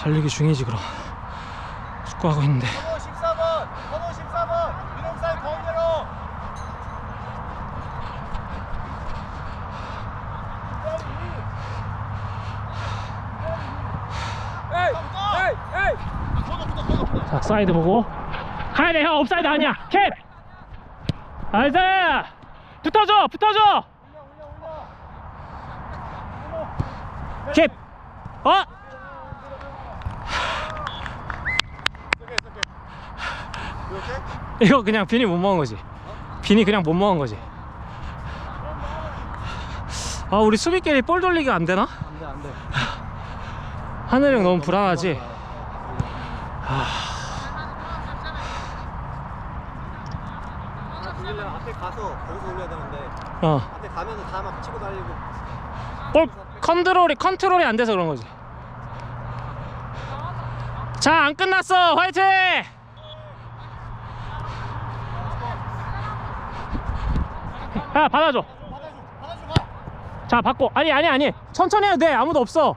달리기 중이지 그럼. 축구하고 있는데. 번호 14번, 번호 14번, 유nom사이 가운데로. 에이, 에이, 에이. 번호 붙어, 번호 붙어. 자 사이드 보고. 가야 돼형. 업사이드 아니야. 캡! 나이스! 붙어줘 붙어줘! 캡! 어? 이렇게, 이렇게. 이거 그냥 빈이 못 먹은 거지 빈이 그냥 못 먹은 거지 아 우리 수비끼리 볼 돌리기가 안 되나? 안돼 안돼. 하늘이 형 너무 불안하지? 앞에 가서 거기서 올려야 되는데 어. 앞에 가면은 다막 치고 달리고. 볼 컨트롤이 컨트롤이 안 돼서 그런 거지. 자, 안 끝났어. 화이팅! 야, 받아줘. 자, 받고. 아니, 아니, 아니. 천천히 해도 돼. 아무도 없어.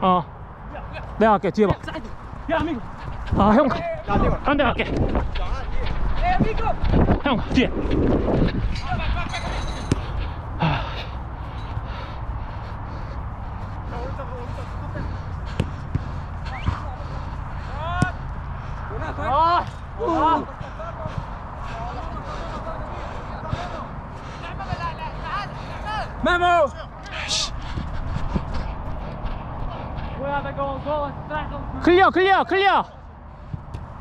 어. 내가 갈게. 뒤에 봐. 아, 형. 나 뒤에 가. 딴데 갈게. 형, 뒤에. 아, 아, 아. 메모. 클리어, 클리어, 클리어.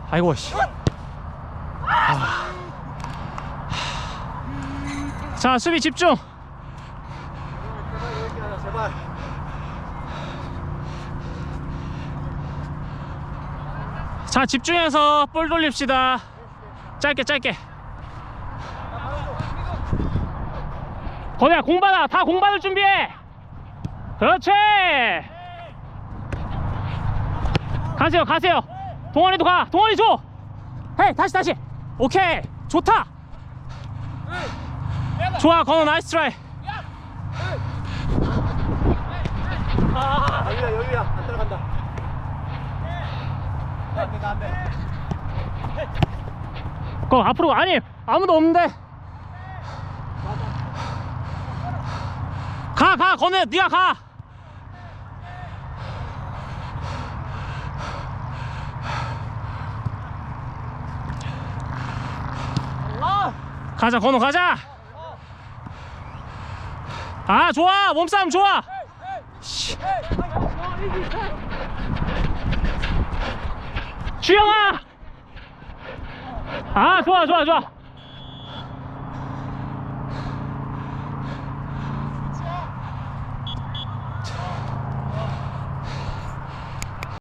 아이고 씨. 아. 자, 수비 집중. 자, 집중해서 볼 돌립시다. 짧게, 짧게. 거기야 공 받아. 다 공 받을 준비해. 그렇지. 가세요, 가세요. 동원이도 가. 동원이 줘. 헤이, 다시, 다시. 오케이. 좋다. 좋아, 건우 나이스 트라이. 여기야, 여기야. 안 들어간다. 안 돼, 안 돼. 거 앞으로 가. 아니 아무도 없는데 가 가 건우야 네가 가. 가자 건우 가자. 아 좋아 몸싸움 좋아. 씨. 주영아! 아 좋아 좋아 좋아